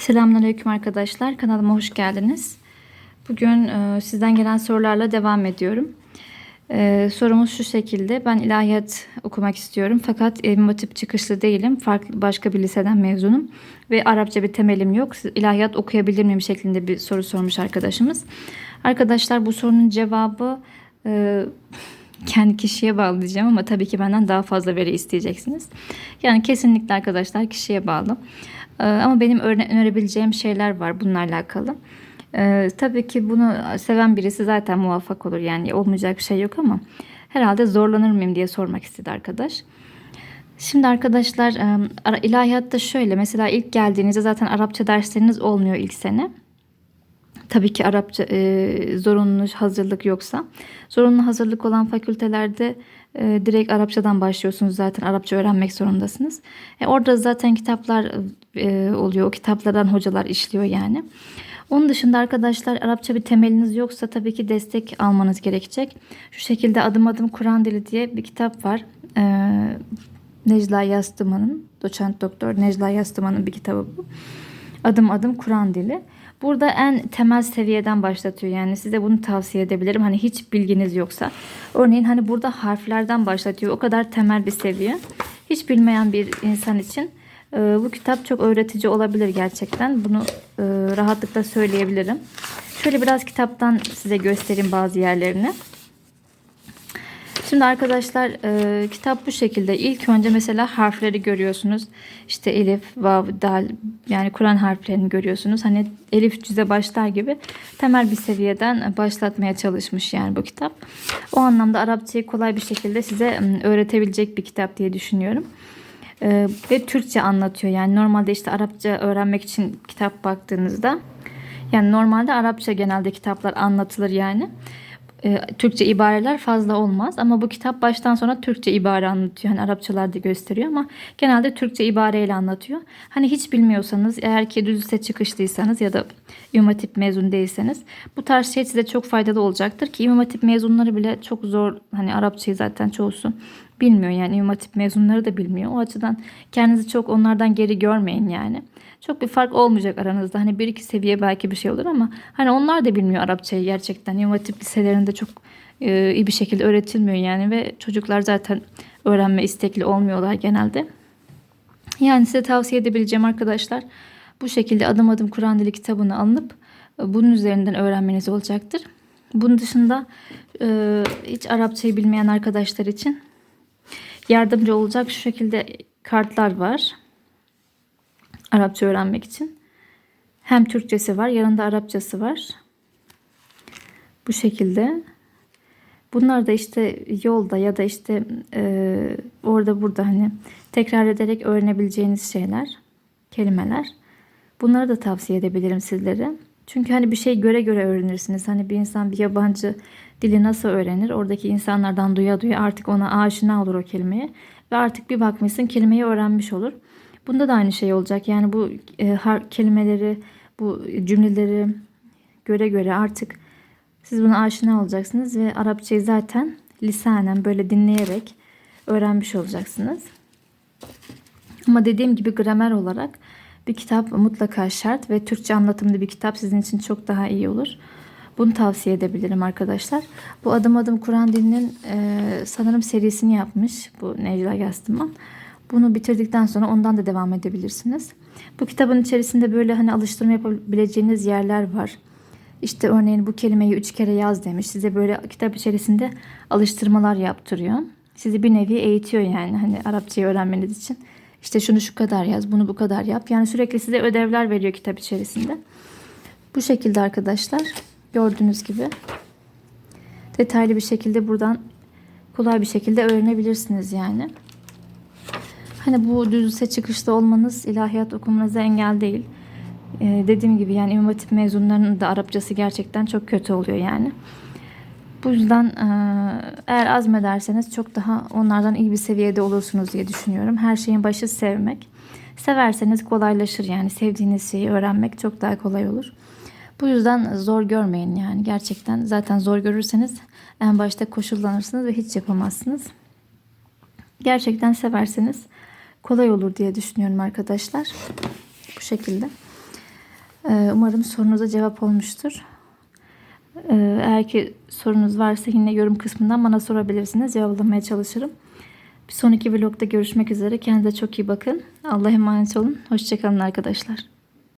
Selamünaleyküm arkadaşlar. Kanalıma hoş geldiniz. Bugün e, sizden gelen sorularla devam ediyorum. E, sorumuz şu şekilde. Ben ilahiyat okumak istiyorum. Fakat İmam çıkışlı değilim. Farklı başka bir liseden mezunum. Ve Arapça bir temelim yok. İlahiyat okuyabilir miyim şeklinde bir soru sormuş arkadaşımız. Arkadaşlar bu sorunun cevabı e, kendi kişiye bağlı diyeceğim ama tabii ki benden daha fazla veri isteyeceksiniz. Yani kesinlikle arkadaşlar kişiye bağlı. Ee, Ama benim önerebileceğim şeyler var bununla alakalı. Ee, tabii ki bunu seven birisi zaten muvaffak olur. Yani olmayacak bir şey yok ama herhalde zorlanır mıyım diye sormak istedi arkadaş. Şimdi arkadaşlar ilahiyatta şöyle mesela ilk geldiğinizde zaten Arapça dersleriniz olmuyor ilk sene. Tabii ki Arapça e, zorunlu hazırlık yoksa. Zorunlu hazırlık olan fakültelerde e, direkt Arapçadan başlıyorsunuz zaten Arapça öğrenmek zorundasınız. E, orada zaten kitaplar e, oluyor. O kitaplardan hocalar işliyor yani. Onun dışında arkadaşlar Arapça bir temeliniz yoksa tabii ki destek almanız gerekecek. Şu şekilde adım adım Kur'an dili diye bir kitap var. E, Necla Yastıman'ın, doçent doktor Necla Yastıman'ın bir kitabı bu. Adım adım Kur'an dili. Burada en temel seviyeden başlatıyor. Yani size bunu tavsiye edebilirim. Hani hiç bilginiz yoksa. Örneğin hani burada harflerden başlatıyor. O kadar temel bir seviye. Hiç bilmeyen bir insan için e, bu kitap çok öğretici olabilir gerçekten. Bunu e, rahatlıkla söyleyebilirim. Şöyle biraz kitaptan size göstereyim bazı yerlerini. Şimdi arkadaşlar e, kitap bu şekilde. İlk önce mesela harfleri görüyorsunuz. İşte elif, vav, dal yani Kur'an harflerini görüyorsunuz. Hani elif cüze başlar gibi temel bir seviyeden başlatmaya çalışmış yani bu kitap. O anlamda Arapçayı kolay bir şekilde size öğretebilecek bir kitap diye düşünüyorum. E, ve Türkçe anlatıyor. Yani normalde işte Arapça öğrenmek için kitap baktığınızda yani normalde Arapça genelde kitaplar anlatılır yani e, Türkçe ibareler fazla olmaz ama bu kitap baştan sona Türkçe ibare anlatıyor. Hani Arapçalarda gösteriyor ama genelde Türkçe ibareyle anlatıyor. Hani hiç bilmiyorsanız eğer ki düz lise çıkışlıysanız ya da İmam Hatip mezun değilseniz bu tarz şey size çok faydalı olacaktır ki İmam Hatip mezunları bile çok zor hani Arapçayı zaten çoğusu bilmiyor yani İmam Hatip mezunları da bilmiyor. O açıdan kendinizi çok onlardan geri görmeyin yani. Çok bir fark olmayacak aranızda. Hani bir iki seviye belki bir şey olur ama hani onlar da bilmiyor Arapçayı gerçekten. İmam Hatip liselerinde çok e, iyi bir şekilde öğretilmiyor yani ve çocuklar zaten öğrenme istekli olmuyorlar genelde. Yani size tavsiye edebileceğim arkadaşlar bu şekilde adım adım Kur'an dili kitabını alınıp e, bunun üzerinden öğrenmeniz olacaktır. Bunun dışında e, hiç Arapçayı bilmeyen arkadaşlar için yardımcı olacak şu şekilde kartlar var. Arapça öğrenmek için. Hem Türkçesi var, yanında Arapçası var. Bu şekilde. Bunlar da işte yolda ya da işte e, orada burada hani tekrar ederek öğrenebileceğiniz şeyler, kelimeler. Bunları da tavsiye edebilirim sizlere. Çünkü hani bir şey göre göre öğrenirsiniz. Hani bir insan bir yabancı dili nasıl öğrenir? Oradaki insanlardan duya duya artık ona aşina olur o kelimeye. Ve artık bir bakmışsın kelimeyi öğrenmiş olur. Bunda da aynı şey olacak. Yani bu e, har- kelimeleri, bu cümleleri göre göre artık siz buna aşina olacaksınız ve Arapçayı zaten lisanen böyle dinleyerek öğrenmiş olacaksınız. Ama dediğim gibi gramer olarak bir kitap mutlaka şart ve Türkçe anlatımlı bir kitap sizin için çok daha iyi olur. Bunu tavsiye edebilirim arkadaşlar. Bu adım adım Kur'an dilinin e, sanırım serisini yapmış bu Necla Yastıman. Bunu bitirdikten sonra ondan da devam edebilirsiniz. Bu kitabın içerisinde böyle hani alıştırma yapabileceğiniz yerler var. İşte örneğin bu kelimeyi üç kere yaz demiş. Size böyle kitap içerisinde alıştırmalar yaptırıyor. Sizi bir nevi eğitiyor yani hani Arapçayı öğrenmeniz için. İşte şunu şu kadar yaz, bunu bu kadar yap. Yani sürekli size ödevler veriyor kitap içerisinde. Bu şekilde arkadaşlar gördüğünüz gibi detaylı bir şekilde buradan kolay bir şekilde öğrenebilirsiniz yani. Hani bu düz lise çıkışta olmanız ilahiyat okumanıza engel değil. Ee, dediğim gibi yani İmam Hatip mezunlarının da Arapçası gerçekten çok kötü oluyor yani. Bu yüzden e, eğer azmederseniz çok daha onlardan iyi bir seviyede olursunuz diye düşünüyorum. Her şeyin başı sevmek. Severseniz kolaylaşır yani sevdiğiniz şeyi öğrenmek çok daha kolay olur. Bu yüzden zor görmeyin yani gerçekten. Zaten zor görürseniz en başta koşullanırsınız ve hiç yapamazsınız. Gerçekten severseniz kolay olur diye düşünüyorum arkadaşlar. Bu şekilde. Ee, Umarım sorunuza cevap olmuştur. Ee, Eğer ki sorunuz varsa yine yorum kısmından bana sorabilirsiniz. Cevaplamaya çalışırım. Bir sonraki vlogda görüşmek üzere. Kendinize çok iyi bakın. Allah'a emanet olun. Hoşçakalın arkadaşlar.